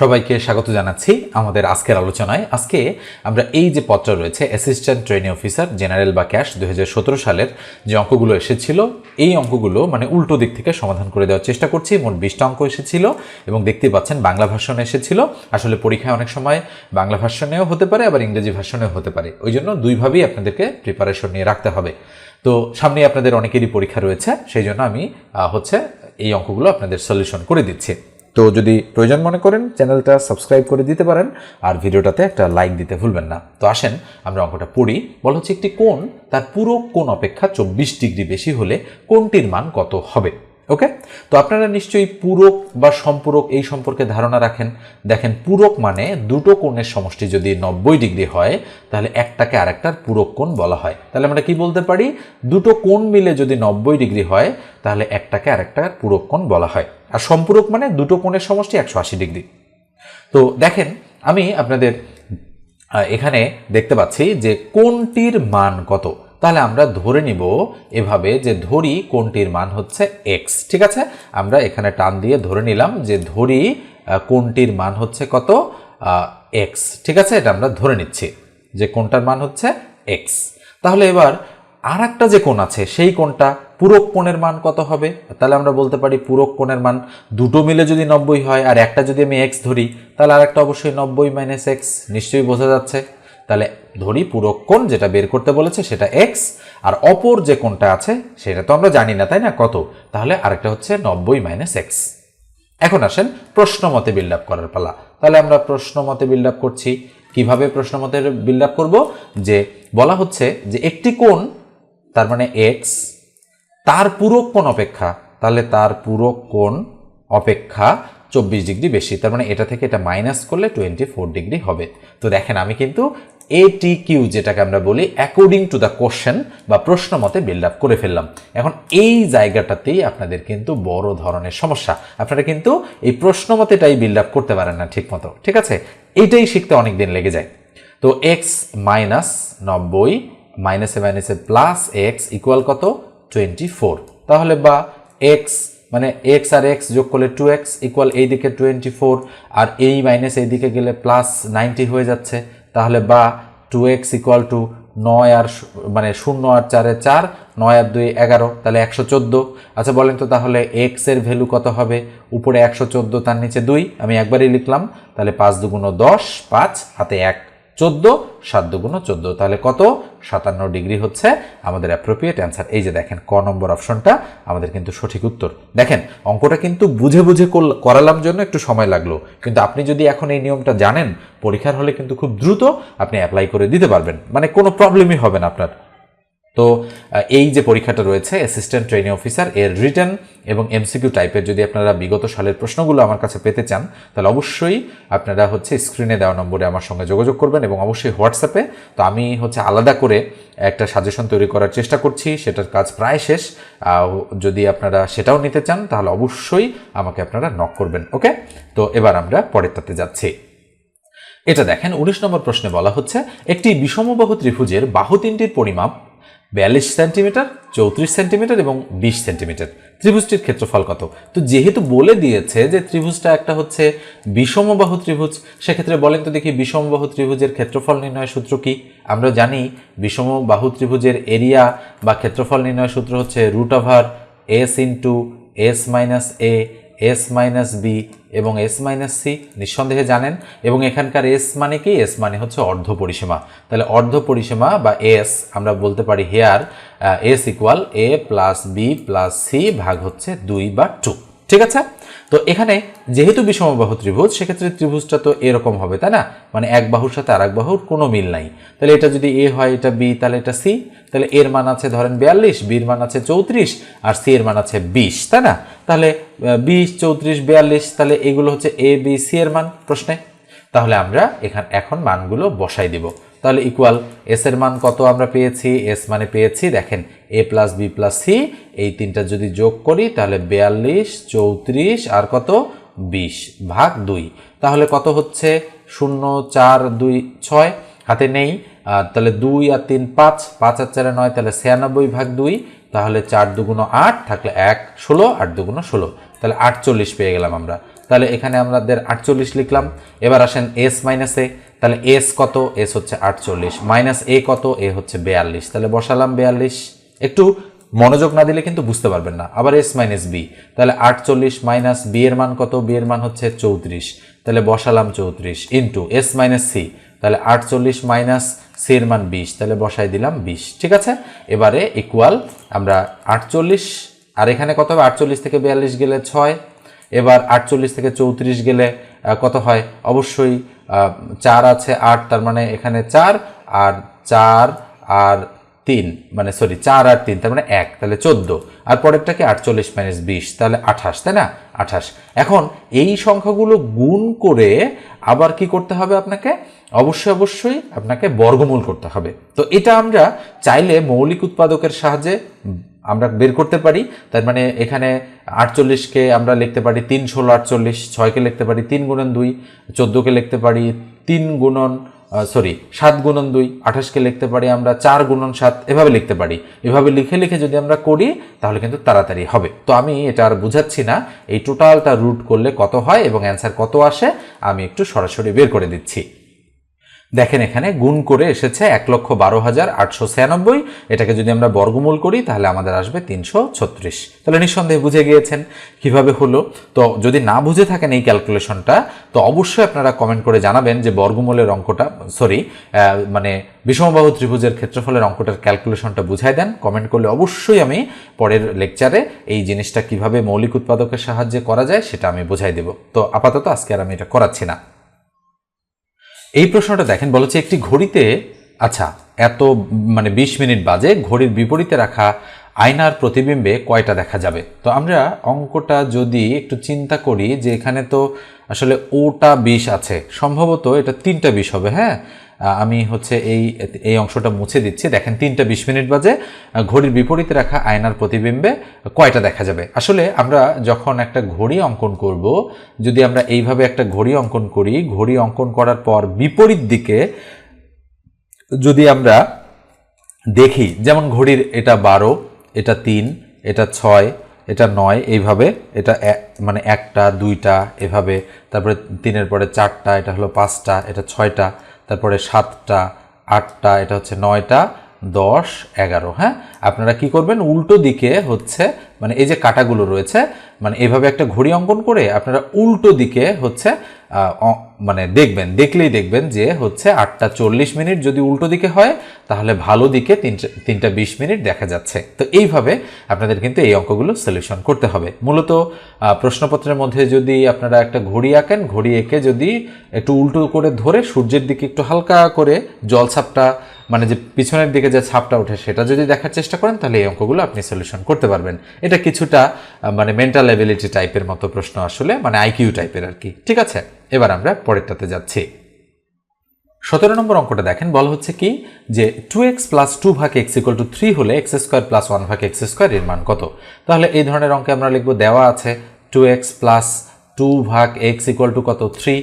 সবাইকে স্বাগত জানাচ্ছি আমাদের আজকের আলোচনায়। আজকে আমরা এই যে পত্র রয়েছে অ্যাসিস্ট্যান্ট ট্রেনিং অফিসার জেনারেল বা ক্যাশ দু হাজার সতেরো সালের যে অঙ্কগুলো এসেছিল, এই অঙ্কগুলো মানে উল্টো দিক থেকে সমাধান করে দেওয়ার চেষ্টা করছি। মোট বিশটা অঙ্ক এসেছিল এবং দেখতে পাচ্ছেন বাংলা ভাষণে এসেছিল। আসলে পরীক্ষায় অনেক সময় বাংলা ভাষণেও হতে পারে, আবার ইংরেজি ভাষণেও হতে পারে। ওই জন্য দুইভাবেই আপনাদেরকে প্রিপারেশন নিয়ে রাখতে হবে। তো সামনে আপনাদের অনেকেরই পরীক্ষা রয়েছে, সেই জন্য আমি হচ্ছে এই অঙ্কগুলো আপনাদের সলিউশন করে দিচ্ছি। তো যদি প্রয়োজন মনে করেন, চ্যানেলটা সাবস্ক্রাইব করে দিতে পারেন আর ভিডিওটাতে একটা লাইক দিতে ভুলবেন না। তো আসেন, আমরা অঙ্কটা পড়ি। বলা হচ্ছে একটি কোণ, তার পুরো কোণ অপেক্ষা চব্বিশ ডিগ্রি বেশি হলে কোণটির মান কত হবে? ওকে? তো আপনারা নিশ্চয়ই পূরক বা সম্পূরক এই সম্পর্কে ধারণা রাখেন। দেখেন, পূরক মানে দুটো কোণের সমষ্টি যদি নব্বই ডিগ্রি হয়, তাহলে একটাকে আরেকটার পূরক কোণ বলা হয়। তাহলে আমরা কি বলতে পারি? দুটো কোণ মিলে যদি নব্বই ডিগ্রি হয়, তাহলে একটাকে আরেকটার পূরক কোণ বলা হয়। আর সম্পূরক মানে দুটো কোণের সমষ্টি একশো আশি ডিগ্রি। তো দেখেন, আমি আপনাদের এখানে দেখতে পাচ্ছি যে কোনটির মান কত। তাহলে আমরা ধরে নিব এভাবে যে ধরি কোনটির মান হচ্ছে এক্স ঠিক আছে? আমরা এখানে টান দিয়ে ধরে নিলাম যে ধরি কোনটির মান হচ্ছে কত? এক্স ঠিক আছে? এটা আমরা ধরে নিচ্ছি যে কোনটার মান হচ্ছে এক্স তাহলে এবার আর একটা যে কোণ আছে, সেই কোণটা পূরক কোণের মান কত হবে? তাহলে আমরা বলতে পারি পূরক কোণের মান দুটো মিলে যদি নব্বই হয় আর একটা যদি আমি এক্স ধরি, তাহলে আর একটা অবশ্যই নব্বই মাইনাস এক্স নিশ্চয়ই বোঝা যাচ্ছে। তাহলে ধরি পূরক কোণ যেটা বের করতে বলেছে সেটা এক্স আর অপর যে কোণটা আছে সেটা তো আমরা জানি না, তাই না? কত? তাহলে আরেকটা হচ্ছে নব্বই মাইনাস এক্স এখন আসেন প্রশ্ন মতে বিল্ড আপ করার পালা। তাহলে আমরা প্রশ্ন মতে বিল্ড আপ করছি। কীভাবে প্রশ্ন মতে বিল্ড আপ করব? যে বলা হচ্ছে যে একটি কোণ তার মানে এক্স তার পূরক কোণ অপেক্ষা, তাহলে তার পূরক কোণ অপেক্ষা চব্বিশ ডিগ্রি বেশি, তার মানে এটা থেকে এটা মাইনাস করলে টোয়েন্টি ফোর ডিগ্রি হবে। তো দেখেন, আমি কিন্তু এটি কিউ যেটাকে আমরা বলি অ্যাকর্ডিং টু দ্য কোশ্চেন বা প্রশ্ন মতে বিল্ড আপ করে ফেললাম। এখন এই জায়গাটাতেই আপনাদের কিন্তু বড় ধরনের সমস্যা। আপনারা কিন্তু এই প্রশ্ন মতেটাই বিল্ড আপ করতে পারেন না ঠিক মতো ঠিক আছে? এইটাই শিখতে অনেক দিন লেগে যায়। তো এক্স মাইনাস নব্বই মাইনাসে মাইনাসে প্লাস এক্স ইকুয়াল কত? টোয়েন্টি ফোর তাহলে বা এক্স মানে এক্স আর এক্স যোগ করলে টু এক্স ইকুয়াল এই দিকে টোয়েন্টি ফোর আর এই মাইনাস এই দিকে গেলে প্লাস নাইনটি হয়ে যাচ্ছে। তাহলে বা টু এক্স ইকুয়াল টু নয় আর মানে শূন্য আর চারে চার, নয় আর দুই এগারো, তাহলে একশো চোদ্দ। আচ্ছা বলেন তো তাহলে এক্সের ভ্যালু কত হবে? উপরে একশো চোদ্দ, তার নিচে দুই। আমি একবারই লিখলাম, তাহলে পাঁচ দুগুণ দশ, পাঁচ, হাতে এক। চোদ্দ, সাত দুগুণ চোদ্দ। তাহলে কত? সাতান্ন ডিগ্রি হচ্ছে আমাদের অ্যাপ্রোপ্রিয়েট অ্যান্সার এই যে দেখেন, ক নম্বর অপশনটা আমাদের কিন্তু সঠিক উত্তর। দেখেন, অঙ্কটা কিন্তু বুঝে বুঝে করল- করালাম জন্য একটু সময় লাগল। কিন্তু আপনি যদি এখন এই নিয়মটা জানেন, পরীক্ষার হলে কিন্তু খুব দ্রুত আপনি অ্যাপ্লাই করে দিতে পারবেন। মানে কোনো প্রবলেমই হবে না আপনার। তো এই যে পরীক্ষাটা রয়েছে অ্যাসিস্ট্যান্ট ট্রেনিং অফিসার এর রিটার্ন এবং এমসিকিউ টাইপের যদি আপনারা বিগত সালের প্রশ্নগুলো আমার কাছে পেতে চান, তাহলে অবশ্যই আপনারা হচ্ছে স্ক্রিনে দেওয়া নম্বরে আমার সঙ্গে যোগাযোগ করবেন এবং অবশ্যই হোয়াটসঅ্যাপে তো আমি হচ্ছে আলাদা করে একটা সাজেশন তৈরি করার চেষ্টা করছি, সেটার কাজ প্রায় শেষ। যদি আপনারা সেটাও নিতে চান, তাহলে অবশ্যই আমাকে আপনারা নক করবেন ওকে তো এবার আমরা পরেরটাতে যাচ্ছি। এটা দেখেন, উনিশ নম্বর প্রশ্নে বলা হচ্ছে, একটি বিষমবাহু ত্রিভুজের বাহু তিনটির পরিমাপ বিয়াল্লিশ সেন্টিমিটার, চৌত্রিশ সেন্টিমিটার এবং বিশ সেন্টিমিটার। ত্রিভুজটির ক্ষেত্রফল কত? তো যেহেতু বলে দিয়েছে যে ত্রিভুজটা একটা হচ্ছে বিষমবাহু ত্রিভুজ, সেক্ষেত্রে বলেন তো দেখি বিষমবাহু ত্রিভুজের ক্ষেত্রফল নির্ণয় সূত্র কি? আমরা জানি বিষমবাহু ত্রিভুজের এরিয়া বা ক্ষেত্রফল নির্ণয় সূত্র হচ্ছে root over s into s minus a s minus b এবং এস মাইনাস সি নিঃসন্দেহে জানেন এবং এখানকার এস মানে কি? এস মানে হচ্ছে অর্ধ পরিসীমা। তাহলে অর্ধ পরিসীমা বা এস আমরা বলতে পারি here s equal a plus b plus c ভাগ হচ্ছে দুই বা টু ঠিক আছে? তো এখানে যেহেতু বিষমবাহু ত্রিভুজ, সেক্ষেত্রে ত্রিভুজটা তো এরকম হবে, তাই না? মানে এক বাহুর সাথে আর এক বাহুর কোনো মিল নাই। তাহলে এটা যদি এ হয়, এটা বি, তাহলে এটা সি, তাহলে এর মান আছে ধরেন বিয়াল্লিশ, বির মান আছে চৌত্রিশ, আর সি এর মান আছে বিশ, তাই না? তাহলে বিশ, চৌত্রিশ, বিয়াল্লিশ, তাহলে এগুলো হচ্ছে এ, বি, সি এর মান প্রশ্নে। তাহলে আমরা এখান, এখন মানগুলো বসাই দিব। তাহলে ইকুয়াল এস এর মান কত আমরা পেয়েছি? এস মানে পেয়েছি, দেখেন a plus b plus c এই তিনটা যদি যোগ করি, তাহলে বিয়াল্লিশ, চৌত্রিশ, আর কত? বিশ ভাগ দুই। তাহলে কত হচ্ছে? শূন্য, চার, দুই, ছয়, হাতে নেই। তাহলে দুই আর তিন, পাঁচ পাঁচ আর চারে নয়, তাহলে ছিয়ানব্বই ভাগ দুই, তাহলে চার দুগুণ আট থাকলে এক, ষোলো, আট দুগুণ ষোলো। তাহলে আটচল্লিশ পেয়ে গেলাম আমরা। তাহলে এখানে আমাদের আটচল্লিশ লিখলাম। এবার আসেন এস মাইনাস তাহলে এস কত? এস হচ্ছে আটচল্লিশ। মাইনাস এ কত? এ হচ্ছে বেয়াল্লিশ। তাহলে বসালাম বেয়াল্লিশ। একটু মনোযোগ না দিলে কিন্তু বুঝতে পারবেন না। আবার এস মাইনাস বি তাহলে আটচল্লিশ মাইনাস বি এর মান কত? বি এর মান হচ্ছে চৌত্রিশ। তাহলে বসালাম চৌত্রিশ ইন্টু এস মাইনাস সি তাহলে আটচল্লিশ মাইনাস সি এর মান বিশ। তাহলে বসাই দিলাম বিশ। ঠিক আছে? এবারে ইকুয়াল আমরা আটচল্লিশ। আর এখানে কত হবে? আটচল্লিশ থেকে বিয়াল্লিশ গেলে ছয়। এবার আটচল্লিশ থেকে চৌত্রিশ গেলে কত হয়? অবশ্যই চার আছে, আট, তার মানে এখানে চার আর চার আর তিন মানে সরি চার আর তিন, তার মানে এক, তাহলে চোদ্দ। আর পরেরটাকে আটচল্লিশ মাইনাস বিশ, তাহলে আঠাশ, তাই না? আঠাশ। এখন এই সংখ্যাগুলো গুণ করে আবার কি করতে হবে আপনাকে? অবশ্যই অবশ্যই আপনাকে বর্গমূল করতে হবে। তো এটা আমরা চাইলে মৌলিক উৎপাদকের সাহায্যে আমরা বের করতে পারি, তার মানে এখানে আটচল্লিশকে আমরা লিখতে পারি, তিন ষোলো আটচল্লিশ ছয়কে লিখতে পারি, তিন গুণন দুই চোদ্দোকে লিখতে পারি, তিন গুণন সরি সাত গুণন দুই আঠাশকে লিখতে পারি আমরা, চার গুণন সাত, এভাবে লিখতে পারি। এভাবে লিখে লিখে যদি আমরা করি, তাহলে কিন্তু তাড়াতাড়ি হবে। তো আমি এটা আর বুঝাচ্ছি না, এই টোটালটা রুট করলে কত হয় এবং অ্যান্সার কত আসে, আমি একটু সরাসরি বের করে দিচ্ছি। দেখেন এখানে গুণ করে এসেছে এক লক্ষ বারো হাজার আটশো ছিয়ানব্বই। এটাকে যদি আমরা বর্গমূল করি, তাহলে আমাদের আসবে তিনশো ছত্রিশ। তাহলে নিঃসন্দেহে বুঝে গিয়েছেন কীভাবে হলো। তো যদি না বুঝে থাকেন এই ক্যালকুলেশনটা, তো অবশ্যই আপনারা কমেন্ট করে জানাবেন যে বর্গমূলের অঙ্কটা, সরি মানে বিষমবাহু ত্রিভুজের ক্ষেত্রফলের অঙ্কটার ক্যালকুলেশনটা বুঝাই দেন। কমেন্ট করলে অবশ্যই আমি পরের লেকচারে এই জিনিসটা কীভাবে মৌলিক উৎপাদকের সাহায্যে করা যায়, সেটা আমি বুঝাই দেব। তো আপাতত আজকে আর আমি এটা করাচ্ছি না। এই প্রশ্নটা দেখেন বলেছে একটি ঘড়িতে আচ্ছা এত মানে বিশ মিনিট বাজে, ঘড়ির বিপরীতে রাখা আয়নার প্রতিবিম্বে কয়টা দেখা যাবে? তো আমরা অঙ্কটা যদি একটু চিন্তা করি যে এখানে তো আসলে ওটা বিষ আছে, সম্ভবত এটা তিনটা বিষ হবে হ্যাঁ? আমি হচ্ছে এই এই অংশটা মুছে দিচ্ছি। দেখেন, তিনটা বিশ মিনিট বাজে। ঘড়ির বিপরীতে রাখা আয়নার প্রতিবিম্বে কয়টা দেখা যাবে? আসলে আমরা যখন একটা ঘড়ি অঙ্কন করব, যদি আমরা এইভাবে একটা ঘড়ি অঙ্কন করি, ঘড়ি অঙ্কন করার পর বিপরীত দিকে যদি আমরা দেখি, যেমন ঘড়ির এটা বারো, এটা তিন, এটা ছয়, এটা নয়, এইভাবে এটা মানে একটা, দুইটা, এভাবে। তারপরে তিনের পরে চারটা, এটা হলো পাঁচটা, এটা ছয়টা। তারপরে সাতটা আটটা এটা হচ্ছে নয়টা। দশ, এগারো হ্যাঁ? আপনারা কি করবেন? উল্টো দিকে হচ্ছে মানে এই যে কাটাগুলো রয়েছে মানে এভাবে একটা ঘড়ি অঙ্কন করে আপনারা উল্টো দিকে হচ্ছে মানে দেখবেন, দেখলেই দেখবেন যে হচ্ছে আটটা চল্লিশ মিনিট যদি উল্টো দিকে হয়, তাহলে ভালো দিকে তিনটা তিনটা বিশ মিনিট দেখা যাচ্ছে। তো এইভাবে আপনাদের কিন্তু এই অঙ্কগুলো সলিউশন করতে হবে। মূলত প্রশ্নপত্রের মধ্যে যদি আপনারা একটা ঘড়ি আঁকেন, ঘড়ি এঁকে যদি একটু উল্টো করে ধরে সূর্যের দিকে একটু হালকা করে জলছাপটা মানে যে পিছনের দিকে যে ছাপটা ওঠে, সেটা যদি দেখার চেষ্টা করেন, তাহলে এই অঙ্কগুলো আপনি সলিউশন করতে পারবেন। এটা কিছুটা মানে মেন্টাল এবিলিটি টাইপের মতো প্রশ্ন আসলে মানে আইকিউ টাইপের আর কি। ঠিক আছে? এবার আমরা পরেরটাতে যাচ্ছি। সতেরো নম্বর অঙ্কটা দেখেন, বলা হচ্ছে কি? যে টু এক্স প্লাস টু ভাগ এক্স ইকুয়াল টু থ্রি হলে এক্স স্কোয়ার প্লাস ওয়ান ভাগ এক্স স্কোয়ার এর মান কত? তাহলে এই ধরনের অঙ্কে আমরা লিখব দেওয়া আছে টু এক্স প্লাস টু ভাগ এক্স ইকুয়াল টু কত? থ্রি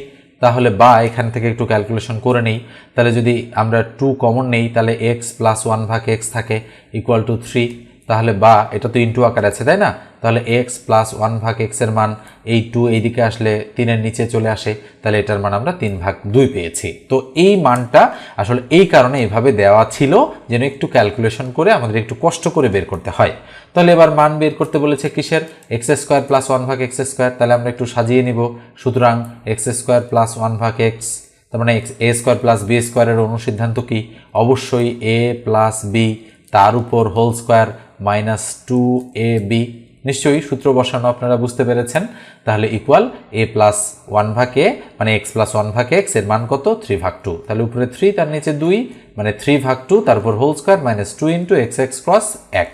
তাহলে বা এখান থেকে একটু ক্যালকুলেশন করে নেই। তাহলে যদি আমরা টু কমন নেই, তাহলে এক্স প্লাস ওয়ান ভাগ এক্স থাকে ইকুয়াল টু থ্রি তাহলে বা, এটা তো ইন্টু আকার আছে, তাই না? তাহলে এক্স প্লাস ওয়ান ভাগ এক্সের মান এই টু এইদিকে আসলে তিনের নিচে চলে আসে, তাহলে এটার মান আমরা তিন ভাগ দুই পেয়েছি। তো এই মানটা আসলে এই কারণে এভাবে দেওয়া ছিল যেন একটু ক্যালকুলেশন করে আমাদের একটু কষ্ট করে বের করতে হয়। তাহলে এবার মান বের করতে বলেছে কিসের? এক্স স্কোয়ার প্লাস ওয়ান ভাগ এক্স স্কোয়ার তাহলে আমরা একটু সাজিয়ে নিব। সুতরাং এক্স স্কোয়ার প্লাস ওয়ান ভাগ এক্স তার মানে x a square plus b স্কোয়ারের অনুসিদ্ধান্ত কি? অবশ্যই এ প্লাস বি তার উপর whole square minus two a b. নিশ্চয়ই সূত্র বসানো আপনারা বুঝতে পেরেছেন। তাহলে ইকুয়াল এ প্লাস ওয়ান ভাগ এ মানে এক্স প্লাস ওয়ান ভাগ এক্সের মান কত? থ্রি ভাগ টু তাহলে উপরে থ্রি তার নিচে দুই মানে থ্রি ভাগ টু তারপর whole square minus two into x x cross এক।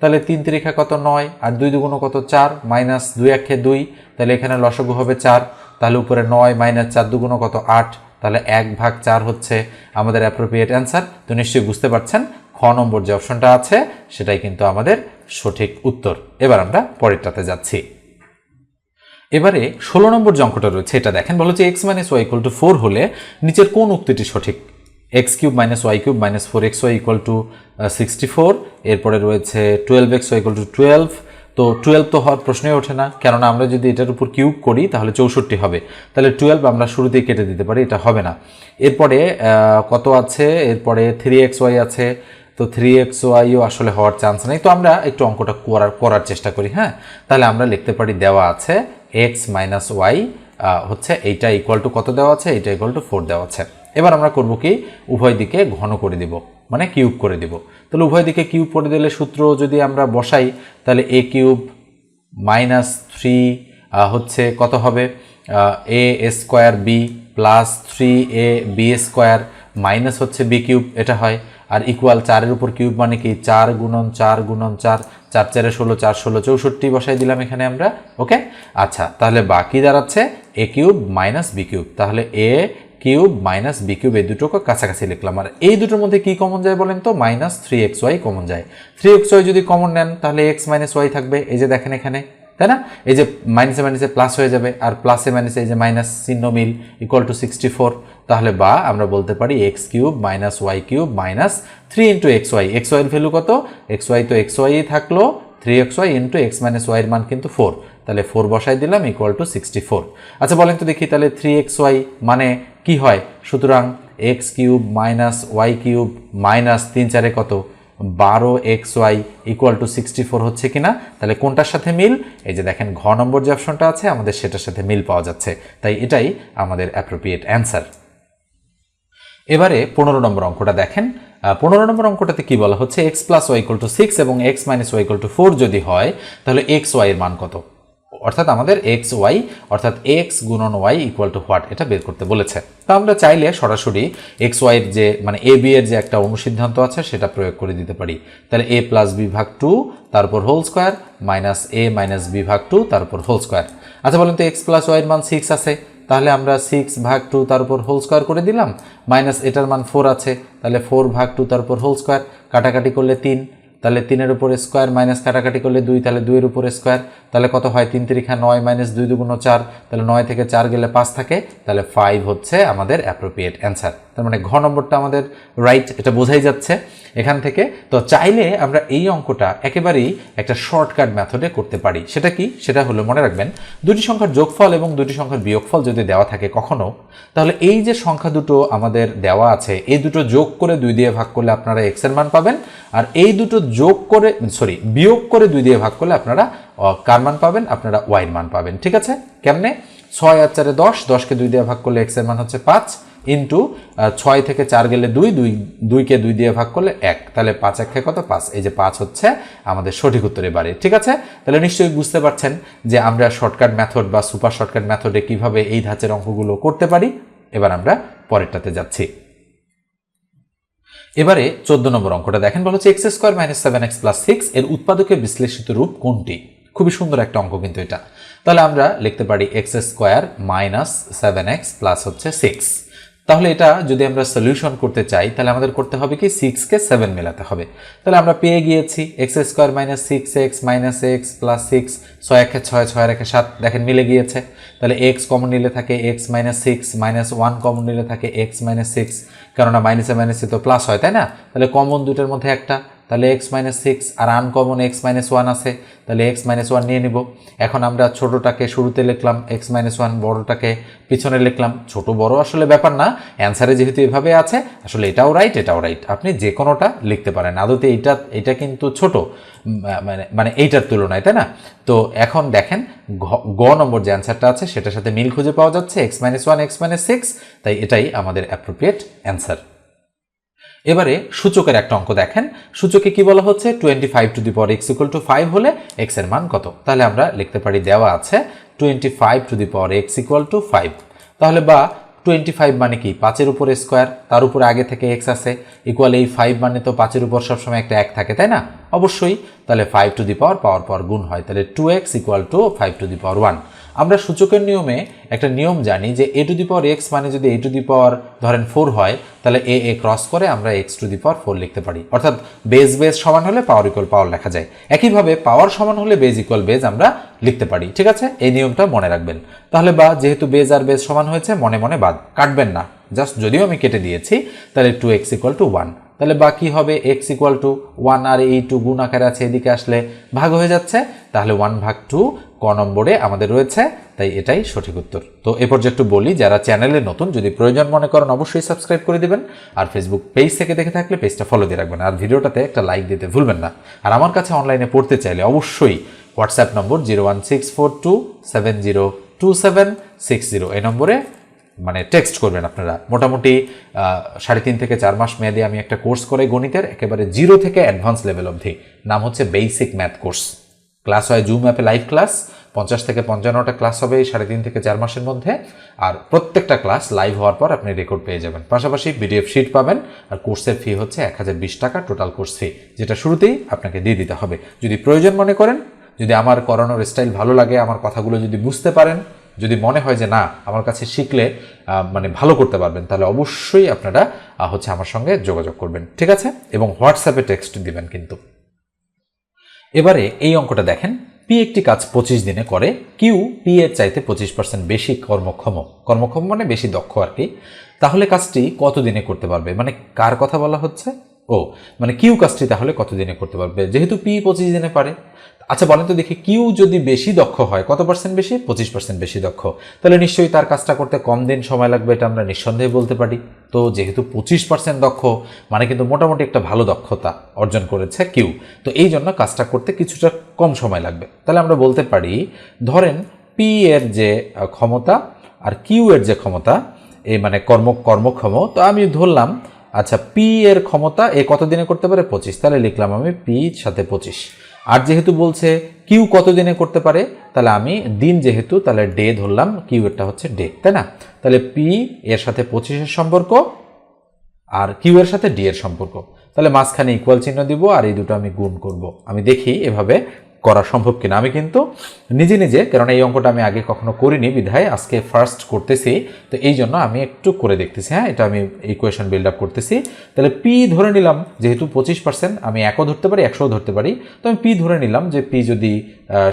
তাহলে তিন তিরিখা কত? নয়। আর দুই দুগুণ কত? চার। মাইনাস দুই একে দুই। তাহলে এখানে লসগু হবে চার। তাহলে উপরে নয় মাইনাস চার দুগুণ কত? আট। তাহলে এক ভাগ চার হচ্ছে আমাদের অ্যাপ্রোপ্রিয়েট অ্যান্সার তো নিশ্চয়ই বুঝতে পারছেন। খ নম্বর যে অপশনটা আছে, সেটাই কিন্তু আমাদের সঠিক উত্তর। এবার আমরা পরেরটাতে যাচ্ছি। এবারে ষোলো নম্বর যে রয়েছে, এটা দেখেন, বলো যে x minus y equal to four হলে নিচের কোন উক্তিটি সঠিক? X cube minus y cube minus four x y equal to sixty four এরপরে রয়েছে twelve x y equal to twelve তো টুয়েলভ তো হওয়ার প্রশ্নই ওঠে না। কেননা আমরা যদি এটার উপর কিউব করি, তাহলে চৌষট্টি হবে। তাহলে টুয়েলভ আমরা শুরুতেই কেটে দিতে পারি, এটা হবে না। এরপরে কত আছে? এরপরে থ্রি এক্স ওয়াই আছে। তো থ্রি এক্স ওয়াইও আসলে হওয়ার চান্স নেই। তো আমরা একটু অঙ্কটা করার করার চেষ্টা করি হ্যাঁ? তাহলে আমরা লিখতে পারি দেওয়া আছে এক্স মাইনাস ওয়াই হচ্ছে এইটা ইকুয়াল টু কত দেওয়া আছে? এইটা ইকুয়াল টু ফোর দেওয়া আছে। এবার আমরা করব কি? উভয় দিকে ঘন করে দিব মানে কিউব করে দিব। তাহলে উভয় দিকে কিউব করে দিলে সূত্র যদি আমরা বসাই, তাহলে এ কিউব মাইনাস থ্রি হচ্ছে কত হবে? A square b plus three a b square minus হচ্ছে বি কিউব এটা হয়। আর ইকুয়াল চারের উপর কিউব মানে কি? চার গুণন চার গুণন চার চার চারে ষোলো, চার ষোলো, চৌষট্টি বসাই দিলাম এখানে আমরা ওকে আচ্ছা তাহলে বাকি দাঁড়াচ্ছে a cube minus b cube তাহলে a cube minus b cube এই দুটোকে কাছাকাছি লিখলাম। আর এই দুটোর মধ্যে কি কমন যায় বলেন তো? Minus three x y common যায়। থ্রি এক্স ওয়াই যদি কমন নেন, তাহলে এক্স মাইনাস ওয়াই থাকবে। এই যে দেখেন এখানে, তাই না? এই যে মাইনাসে মাইনাসে প্লাস হয়ে যাবে। আর প্লাসে মাইনাসে এই যে মাইনাস চিহ্ন মিল ইকুয়াল টু সিক্সটি ফোর তাহলে বা আমরা বলতে পারি x cube minus y cube minus three into x y x ওয়াইয়ের ভ্যালু কত? এক্স ওয়াই তো এক্স ওয়াই থাকল। Three x y into x minus ওয়াইয়ের মান কিন্তু ফোর তাহলে ফোর বসাই দিলাম ইকুয়াল টু সিক্সটি ফোর আচ্ছা বলেন তো দেখি, তাহলে থ্রি এক্স ওয়াই মানে কি হয়? সুতরাং x cube minus y cube minus তিন চারে কত? বারো x y equal to sixty four হচ্ছে কিনা? তাহলে কোনটার সাথে মিল? এই যে দেখেন, ঘ নম্বর যে অপশনটা আছে, আমাদের সেটার সাথে মিল পাওয়া যাচ্ছে। তাই এটাই আমাদের অ্যাপ্রোপ্রিয়েট অ্যান্সার এবারে পনেরো নম্বর অঙ্কটা দেখেন। পনেরো নম্বর অঙ্কটাতে কি বলা হচ্ছে? X plus y to six এবং x minus y to four যদি হয়, তাহলে এক্স ওয়াই এর মান কত? অর্থাৎ আমাদের এক্স ওয়াই অর্থাৎ এক্স গুণন ওয়াই ইকুয়াল টু হোয়াট এটা বের করতে বলেছে। তো আমরা চাইলে সরাসরি এক্স ওয়াইয়ের যে মানে এ বি এর যে একটা অনুসিদ্ধান্ত আছে, সেটা প্রয়োগ করে দিতে পারি। তাহলে এ প্লাস বি ভাগ টু তারপর whole square minus a minus b ভাগ টু তারপর হোল স্কোয়ার আচ্ছা বলুন তো এক্স প্লাস ওয়াইয়ের মান সিক্স আছে? তাহলে আমরা সিক্স ভাগ টু তার উপর হোল স্কোয়ার করে দিলাম। মাইনাস এটার মান ফোর আছে, তাহলে ফোর ভাগ টু তার উপর হোল স্কোয়ার কাটাকাটি করলে তিন, তাহলে তিনের উপরে স্কোয়ার মাইনাস কাটাকাটি করলে দুই, তাহলে দুইয়ের উপরে স্কোয়ার তাহলে কত হয় তিন তিরিখা নয় মাইনাস দুই দুগুণ চার, তাহলে নয় থেকে চার গেলে পাঁচ থাকে, তাহলে ফাইভ হচ্ছে আমাদের অ্যাপ্রোপ্রিয়েট অ্যান্সার তার মানে ঘ নম্বরটা আমাদের রাইট এটা বোঝাই যাচ্ছে এখান থেকে। তো চাইলে আমরা এই অঙ্কটা একেবারেই একটা শর্টকাট মেথডে করতে পারি। সেটা কি? সেটা হলো, মনে রাখবেন, দুটি সংখ্যার যোগফল এবং দুটি সংখ্যার বিয়োগফল যদি দেওয়া থাকে কখনো, তাহলে এই যে সংখ্যা দুটো আমাদের দেওয়া আছে, এই দুটো যোগ করে দুই দিয়ে ভাগ করলে আপনারা এক্সের মান পাবেন, আর এই দুটো যোগ করে সরি বিয়োগ করে দুই দিয়ে ভাগ করলে আপনারা কার মান পাবেন? আপনারা ওয়াইয়ের মান পাবেন। ঠিক আছে? কেমনে? ছয় আর চারে দশ, দশকে দুই দিয়ে ভাগ করলে এক্সের মান হচ্ছে পাঁচ। ইন্টু ছয় থেকে চার গেলে দুই দুই, দুইকে দুই দিয়ে ভাগ করলে এক। তাহলে পাঁচ একে কত? পাঁচ। এই যে পাঁচ হচ্ছে আমাদের সঠিক উত্তর এবারে ঠিক আছে? তাহলে নিশ্চয়ই বুঝতে পারছেন যে আমরা শর্টকাট মেথড বা সুপার শর্টকাট মেথডে কীভাবে এই ধাঁচের অঙ্কগুলো করতে পারি। এবার আমরা পরেরটাতে যাচ্ছি। এবারে চোদ্দ নম্বর অঙ্কটা দেখেন, বলা হচ্ছে x square minus seven x plus six এর উৎপাদকের বিশ্লেষিত রূপ কোনটি? খুবই সুন্দর একটা অঙ্ক কিন্তু এটা। তাহলে আমরা লিখতে পারি x square minus seven x plus হচ্ছে সিক্স তাহলে এটা যদি আমরা সলিউশন করতে চাই, তাহলে আমাদের করতে হবে কি সিক্সকে সেভেন মেলাতে হবে। তাহলে আমরা পেয়ে গিয়েছি x square minus six x minus x plus six ছয় একে ছয় ছয় রেখে সাত, দেখেন মিলে গিয়েছে। তাহলে এক্স কমন নিলে থাকে x minus six minus one common নিলে থাকে এক্স মাইনাস সিক্স কেননা মাইনাসে মাইনাসে তো প্লাস হয়, তাই না? তাহলে কমন দুটোর মধ্যে একটা। তাহলে এক্স মাইনাস সিক্স আর আনকমন এক্স মাইনাস ওয়ান আছে, তাহলে এক্স মাইনাস ওয়ান নিয়ে নিব। এখন আমরা ছোটোটাকে শুরুতে লিখলাম এক্স মাইনাস ওয়ান বড়োটাকে পিছনে লিখলাম। ছোট বড় আসলে ব্যাপার না অ্যান্সারে যেহেতু এভাবে আছে, আসলে এটাও রাইট এটাও রাইট আপনি যে কোনোটা লিখতে পারেন। আদতে এইটা এটা কিন্তু ছোট মানে মানে এইটার তুলনায়, তাই না? তো এখন দেখেন গ নম্বর যে অ্যান্সারটা আছে, সেটার সাথে মিল খুঁজে পাওয়া যাচ্ছে x minus one x minus six তাই এটাই আমাদের অ্যাপ্রোপ্রিয়েট অ্যান্সার এবারে সূচকের একটা অঙ্ক দেখেন। সূচকে কি বলা হচ্ছে? Twenty five to the power x equal to five হলে এক্সের মান কত? তাহলে আমরা লিখতে পারি দেওয়া আছে twenty five to the power x equal to five তাহলে বা টোয়েন্টি ফাইভ মানে কি? পাঁচের উপর স্কোয়ার তার উপরে আগে থেকে এক্স আছে। ইকুয়াল এই ফাইভ মানে তো পাঁচের উপর সবসময় একটা এক থাকে, তাই না? অবশ্যই। তাহলে ফাইভ টু দি পাওয়ার পাওয়ার পাওয়ার গুণ হয়। তাহলে two x equal to five to the power one আমরা সূচকের নিয়মে একটা নিয়ম জানি যে এ টু দি পাওয়ার এক্স মানে যদি এ টু দি পাওয়ার ধরেন ফোর হয়, তাহলে এ এ ক্রস করে আমরা x to the power four লিখতে পারি। অর্থাৎ বেজ বেজ সমান হলে পাওয়ার ইকুয়াল পাওয়ার লেখা যায়। একইভাবে পাওয়ার সমান হলে বেজ ইকুয়াল বেজ আমরা লিখতে পারি। ঠিক আছে? এই নিয়মটা মনে রাখবেন। তাহলে বা যেহেতু বেজ আর বেজ সমান হয়েছে, মনে মনে বাদ কাটবেন না। জাস্ট যদিও আমি কেটে দিয়েছি, তাহলে two x equal to one তাহলে বাকি হবে? এক্স ইকুয়াল টু ওয়ান আর এই টু গুণ আকারে আছে, এদিকে আসলে ভাগ হয়ে যাচ্ছে, তাহলে ওয়ান ভাগ টু ক নম্বরে আমাদের রয়েছে, তাই এটাই সঠিক উত্তর। তো এ পর্যায়ে একটু বলি, যারা চ্যানেলে নতুন, যদি প্রয়োজন মনে করেন অবশ্যই সাবস্ক্রাইব করে দিবেন, আর ফেসবুক পেজ থেকে দেখে থাকলে পেজটা ফলো দিয়ে রাখবেন, আর ভিডিওটাতে একটা লাইক দিতে ভুলবেন না। আর আমার কাছে অনলাইনে পড়তে চাইলে অবশ্যই হোয়াটসঅ্যাপ নম্বর zero one six four two seven zero two seven six zero এই নম্বরে মানে টেক্সট করবেন আপনারা। মোটামুটি সাড়ে তিন থেকে চার মাস মেয়াদে আমি একটা কোর্স করে গণিতের, একেবারে জিরো থেকে অ্যাডভান্স লেভেল অবধি। নাম হচ্ছে বেসিক ম্যাথ কোর্স ক্লাস হয় জুম অ্যাপে লাইভ ক্লাস, পঞ্চাশ থেকে পঞ্চান্নটা ক্লাস হবে এই সাড়ে তিন থেকে চার মাসের মধ্যে। আর প্রত্যেকটা ক্লাস লাইভ হওয়ার পর আপনি রেকর্ড পেয়ে যাবেন। পাশাপাশি পিডিএফ শিট পাবেন আর কোর্সের ফি হচ্ছে এক হাজার বিশ টাকা টোটাল কোর্স ফি যেটা শুরুতেই আপনাকে দিয়ে দিতে হবে। যদি প্রয়োজন মনে করেন, যদি আমার করানোর স্টাইল ভালো লাগে, আমার কথাগুলো যদি বুঝতে পারেন, যদি মনে হয় যে না, আমার কাছে শিখলে মানে ভালো করতে পারবেন, তাহলে অবশ্যই আপনারা হচ্ছে আমার সঙ্গে যোগাযোগ করবেন। ঠিক আছে? এবং হোয়াটসঅ্যাপে টেক্সট দিবেন কিন্তু। এবারে এই অঙ্কটা দেখেন পি একটি কাজ পঁচিশ দিনে করে কিউ পি এর চাইতে পঁচিশ পার্সেন্ট বেশি কর্মক্ষম। কর্মক্ষম মানে বেশি দক্ষ আর কি। তাহলে কাজটি কত দিনে করতে পারবে? মানে কার কথা বলা হচ্ছে? ও মানে কিউ কাজটি তাহলে কত দিনে করতে পারবে? যেহেতু পি পঁচিশ দিনে পারে। আচ্ছা বলেন তো দেখি, কিউ যদি বেশি দক্ষ হয়, কত পার্সেন্ট বেশি? পঁচিশ পার্সেন্ট বেশি দক্ষ। তাহলে নিশ্চয়ই তার কাজটা করতে কম দিন সময় লাগবে, এটা আমরা নিঃসন্দেহে বলতে পারি। তো যেহেতু পঁচিশ পার্সেন্ট দক্ষ মানে কিন্তু মোটামুটি একটা ভালো দক্ষতা অর্জন করেছে কিউ। তো এই জন্য কাজটা করতে কিছুটা কম সময় লাগবে। তাহলে আমরা বলতে পারি, ধরেন পি এর যে ক্ষমতা আর কিউ এর যে ক্ষমতা এই মানে কর্ম, কর্মক্ষম, তো আমি ধরলাম আচ্ছা পি এর ক্ষমতা এ কত দিনে করতে পারে? পঁচিশ। তাহলে লিখলাম আমি পি সাথে পঁচিশ। আর যেহেতু বলছে কিউ কত দিনে করতে পারে? তাহলে আমি দিন যেহেতু, তাহলে ডে ধরলাম কিউ এরটা হচ্ছে ডে তাই না? তাহলে পি এর সাথে পঁচিশের সম্পর্ক আর কিউ এর সাথে ডি এর সম্পর্ক। তাহলে মাঝখানে ইকুয়াল চিহ্ন দিব আর এই দুটো আমি গুণ করব। আমি দেখি এভাবে করা সম্ভব কিনা? আমি কিন্তু নিজে নিজে কারণ এই অঙ্কটা আমি আগে কখনো করিনি বিধায়, আজকে ফার্স্ট করতেছি, তো এই জন্য আমি একটু করে দেখতেছি হ্যাঁ? এটা আমি ইকুয়েশন বিল্ড আপ করতেছি। তাহলে পি ধরে নিলাম, যেহেতু পঁচিশ পার্সেন্ট আমি একও ধরতে পারি একশোও ধরতে পারি, তো আমি পি ধরে নিলাম যে পি যদি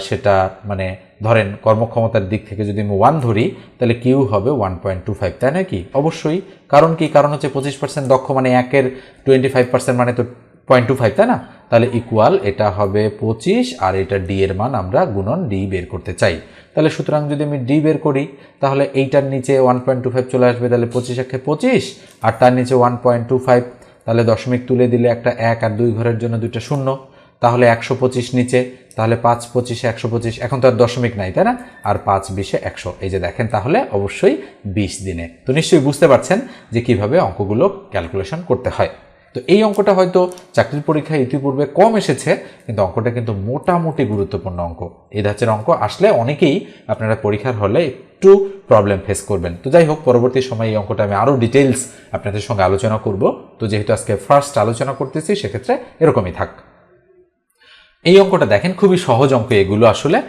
সেটা মানে ধরেন কর্মক্ষমতার দিক থেকে যদি আমি ওয়ান ধরি, তাহলে কিউ হবে ওয়ান পয়েন্ট টু ফাইভ তাই না কি? অবশ্যই। কারণ কি? কারণ হচ্ছে পঁচিশ পার্সেন্ট দক্ষ মানে একের টোয়েন্টি ফাইভ পার্সেন্ট মানে তো পয়েন্ট টু ফাইভ তাই না? তাহলে ইকুয়াল এটা হবে পঁচিশ আর এটা ডি এর মান আমরা গুণন ডি বের করতে চাই। তাহলে সুতরাং যদি আমি ডি বের করি, তাহলে এইটার নিচে ওয়ান পয়েন্ট টু ফাইভ চলে আসবে, তাহলে পঁচিশ একে পঁচিশ, আর তার নিচে ওয়ান পয়েন্ট টু ফাইভ তাহলে দশমিক তুলে দিলে একটা এক আর দুই ঘরের জন্য দুইটা শূন্য, তাহলে একশো পঁচিশ নিচে, তাহলে পাঁচ পঁচিশে একশো পঁচিশ, এখন তো আর দশমিক নাই, তাই না? আর পাঁচ বিশে একশো, এই যে দেখেন, তাহলে অবশ্যই বিশ দিনে। তো নিশ্চয়ই বুঝতে পারছেন যে কীভাবে অঙ্কগুলো ক্যালকুলেশন করতে হয়। তো এই অঙ্কটা হয়তো চাকরির পরীক্ষায় ইতিপূর্বে কম এসেছে, কিন্তু অঙ্কটা কিন্তু মোটামুটি গুরুত্বপূর্ণ অঙ্ক। এই ধাঁচের অঙ্ক আসলে অনেকেই আপনারা পরীক্ষার হলে একটু প্রবলেম ফেস করবেন। তো যাই হোক, পরবর্তী সময়ে এই অঙ্কটা আমি আরও ডিটেলস আপনাদের সঙ্গে আলোচনা করব। তো যেহেতু আজকে ফার্স্ট আলোচনা করতেছি, সেক্ষেত্রে এরকমই থাক। এই অঙ্কটা দেখেন, খুবই সহজ অঙ্ক এগুলো আসলে।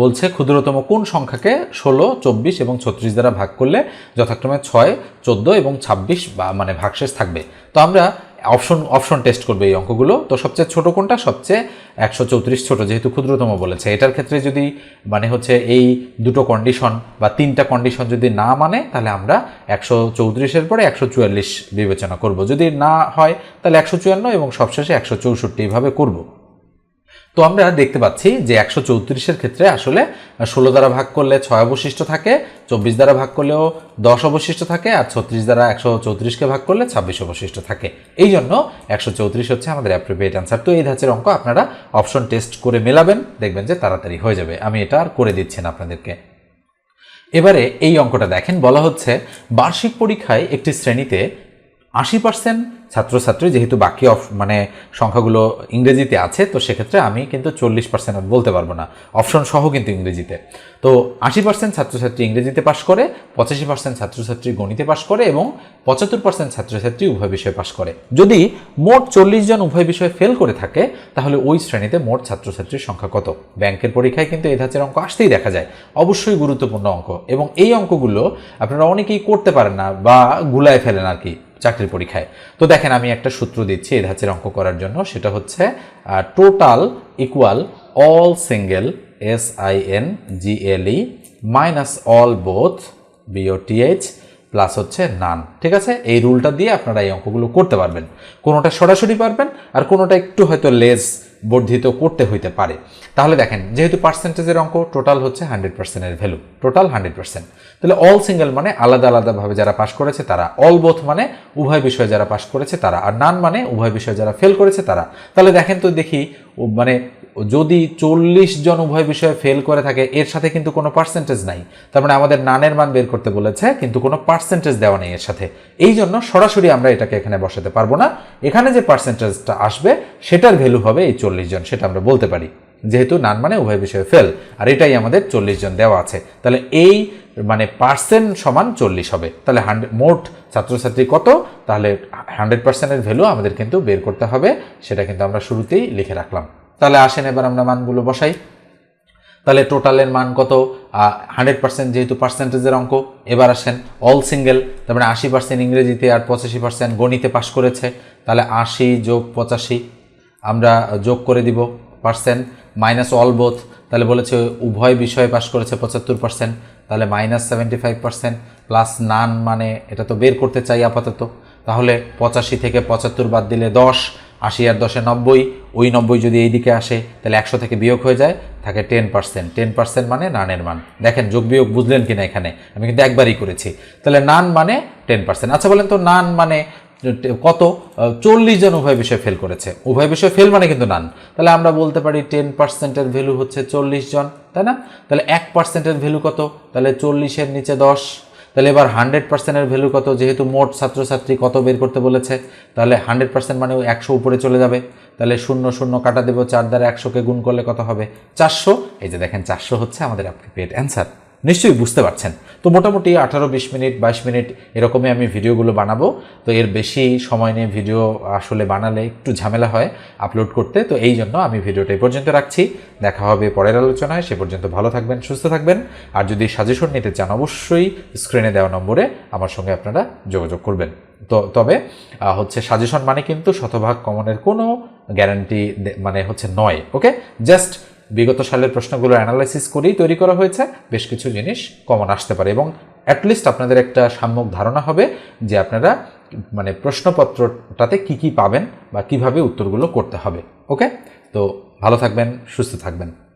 বলছে ক্ষুদ্রতম কোন সংখ্যাকে ষোলো, চব্বিশ এবং ছত্রিশ দ্বারা ভাগ করলে যথাক্রমে ছয়, চোদ্দ এবং ছাব্বিশ বা মানে ভাগশেষ থাকবে। তো আমরা অপশন অপশন টেস্ট করবে এই অঙ্কগুলো। তো সবচেয়ে ছোট কোনটা? সবচেয়ে একশো চৌত্রিশ ছোটো যেহেতু ক্ষুদ্রতম বলেছে। এটার ক্ষেত্রে যদি মানে হচ্ছে এই দুটো কন্ডিশন বা তিনটা কন্ডিশন যদি না মানে তাহলে আমরা একশো চৌত্রিশের পরে একশো চুয়াল্লিশ বিবেচনা করব। যদি না হয়, তাহলে একশো চুয়ান্ন এবং সবশেষে একশো চৌষট্টি এইভাবে করব। তো আমরা দেখতে পাচ্ছি যে একশো চৌত্রিশের ক্ষেত্রে আসলে ষোলো দ্বারা ভাগ করলে ছয় অবশিষ্ট থাকে, চব্বিশ দ্বারা ভাগ করলেও দশ অবশিষ্ট থাকে আর ছত্রিশ দ্বারা একশো চৌত্রিশকে ভাগ করলে ছাব্বিশ অবশিষ্ট থাকে। এই জন্য একশো চৌত্রিশ হচ্ছে আমাদের অ্যাপ্রোপ্রিয়েট অ্যান্সার তো এই ধাঁচের অঙ্ক আপনারা অপশন টেস্ট করে মেলাবেন, দেখবেন যে তাড়াতাড়ি হয়ে যাবে। আমি এটা আর করে দিচ্ছি না আপনাদেরকে। এবারে এই অঙ্কটা দেখেন, বলা হচ্ছে বার্ষিক পরীক্ষায় একটি শ্রেণীতে আশি পার্সেন্ট ছাত্রছাত্রী, যেহেতু বাকি অফ মানে সংখ্যাগুলো ইংরেজিতে আছে, তো সেক্ষেত্রে আমি কিন্তু চল্লিশ পার্সেন্ট বলতে পারব না। অপশন সহ কিন্তু ইংরেজিতে। তো আশি পার্সেন্ট ছাত্রছাত্রী ইংরেজিতে পাশ করে, পঁচাশি পার্সেন্ট ছাত্রছাত্রী গণিতে পাশ করে এবং পঁচাত্তর পার্সেন্ট ছাত্রছাত্রী উভয় বিষয়ে পাশ করে। যদি মোট চল্লিশ জন উভয় বিষয়ে ফেল করে থাকে, তাহলে ওই শ্রেণীতে মোট ছাত্রছাত্রীর সংখ্যা কত? ব্যাংকের পরীক্ষায় কিন্তু এই ধাঁচের অঙ্ক আসতেই দেখা যায়। অবশ্যই গুরুত্বপূর্ণ অঙ্ক এবং এই অঙ্কগুলো আপনারা অনেকেই করতে পারেন না বা গুলায় ফেলেন আর কি চাকরির পরীক্ষায়। তো দেখেন, আমি একটা সূত্র দিচ্ছি এই ধাঁচের অঙ্ক করার জন্য। সেটা হচ্ছে total equal all single S I N G L E minus all both B O T H plus হচ্ছে নান ঠিক আছে? এই রুলটা দিয়ে আপনারা এই অঙ্কগুলো করতে পারবেন। কোনোটা সরাসরি পারবেন আর কোনোটা একটু হয়তো লেস বর্ধিত করতে হইতে পারে। তাহলে দেখেন, যেহেতু পার্সেন্টেজের অঙ্ক টোটাল হচ্ছে হান্ড্রেড পার্সেন্টের ভ্যালু টোটাল হান্ড্রেড পার্সেন্ট তাহলে অল সিঙ্গেল মানে আলাদা আলাদাভাবে যারা পাশ করেছে তারা অল বোথ মানে উভয় বিষয়ে যারা পাশ করেছে তারা, আর নান মানে উভয় বিষয়ে যারা ফেল করেছে তারা। তাহলে দেখেন তো দেখি মানে যদি চল্লিশ জন উভয় বিষয়ে ফেল করে থাকে, এর সাথে কিন্তু কোনো পার্সেন্টেজ নাই। তার মানে আমাদের নানের মান বের করতে বলেছে, কিন্তু কোনো পার্সেন্টেজ দেওয়া নেই এর সাথে। এই জন্য সরাসরি আমরা এটাকে এখানে বসাতে পারব না। এখানে যে পার্সেন্টেজটা আসবে, সেটার ভ্যালু হবে এই চল্লিশ জন, সেটা আমরা বলতে পারি। যেহেতু নান মানে উভয় বিষয়ে ফেল আর এটাই আমাদের চল্লিশ জন দেওয়া আছে। তাহলে এই মানে পার্সেন্ট সমান চল্লিশ হবে। তাহলে হান্ড্রেড মোট ছাত্রছাত্রী কত? তাহলে হান্ড্রেড পার্সেন্টের ভ্যালু আমাদের কিন্তু বের করতে হবে। সেটা কিন্তু আমরা শুরুতেই লিখে রাখলাম। তাহলে আসেন, এবার আমরা মানগুলো বসাই। তাহলে টোটালের মান কত? হান্ড্রেড পার্সেন্ট যেহেতু পার্সেন্টেজের অঙ্ক, এবার আসেন অল সিঙ্গেল তার মানে আশি পার্সেন্ট ইংরেজিতে আর পঁচাশি পার্সেন্ট গণিতে পাশ করেছে। তাহলে আশি যোগ পঁচাশি, আমরা যোগ করে দিব পার্সেন্ট মাইনাস অল বোথ তাহলে বলেছে উভয় বিষয়ে পাশ করেছে পঁচাত্তর পার্সেন্ট তাহলে minus seventy five percent plus none মানে এটা তো বের করতে চাই আপাতত। তাহলে পঁচাশি থেকে পঁচাত্তর বাদ দিলে দশ আশি আর দশে নব্বই, ওই নব্বই যদি এই দিকে আসে, তাহলে একশো থেকে বিয়োগ হয়ে যায়, থাকে টেন পার্সেন্ট। টেন পার্সেন্ট মানে নানের মান। দেখেন, যোগ বিয়োগ বুঝলেন কিনা এখানে? আমি কিন্তু একবারই করেছি। তাহলে নান মানে টেন পার্সেন্ট। আচ্ছা বলেন তো, নান মানে কত? চল্লিশ জন উভয় বিষয়ে ফেল করেছে। উভয় বিষয়ে ফেল মানে কিন্তু নান। তাহলে আমরা বলতে পারি টেন পার্সেন্টের ভ্যালু হচ্ছে চল্লিশ জন, তাই না? তাহলে এক পার্সেন্টের ভ্যালু কত? তাহলে চল্লিশের নিচে দশ। তাহলে এবার হান্ড্রেড পার্সেন্টের ভ্যালু কত? যেহেতু মোট ছাত্রছাত্রী কত বের করতে বলেছে, তাহলে হান্ড্রেড পার্সেন্ট মানে একশো উপরে চলে যাবে। তাহলে শূন্য শূন্য কাটা দেবো, চার দ্বারা একশোকে গুণ করলে কত হবে? চারশো। এই যে দেখেন, চারশো হচ্ছে আমাদের অ্যাপ্রিপিয়েট অ্যান্সার নিশ্চয়ই বুঝতে পারছেন। তো মোটামুটি আঠারো, বিশ মিনিট, বাইশ মিনিট এরকমই আমি ভিডিওগুলো বানাবো। তো এর বেশি সময় নিয়ে ভিডিও আসলে বানালে একটু ঝামেলা হয় আপলোড করতে। তো এই জন্য আমি ভিডিওটা এই পর্যন্ত রাখছি। দেখা হবে পরের আলোচনায়। সে পর্যন্ত ভালো থাকবেন, সুস্থ থাকবেন। আর যদি সাজেশন নিতে চান, অবশ্যই স্ক্রিনে দেওয়া নম্বরে আমার সঙ্গে আপনারা যোগাযোগ করবেন। তো তবে হচ্ছে সাজেশন মানে কিন্তু শতভাগ কমনের কোনো গ্যারান্টি মানে হচ্ছে নয়, ওকে? জাস্ট বিগত সালের প্রশ্নগুলো অ্যানালাইসিস করেই তৈরি করা হয়েছে। বেশ কিছু জিনিস কমন আসতে পারে এবং অ্যাটলিস্ট আপনাদের একটা সাম্যক ধারণা হবে যে আপনারা মানে প্রশ্নপত্রটাতে কি কি পাবেন বা কীভাবে উত্তরগুলো করতে হবে। ওকে তো ভালো থাকবেন, সুস্থ থাকবেন।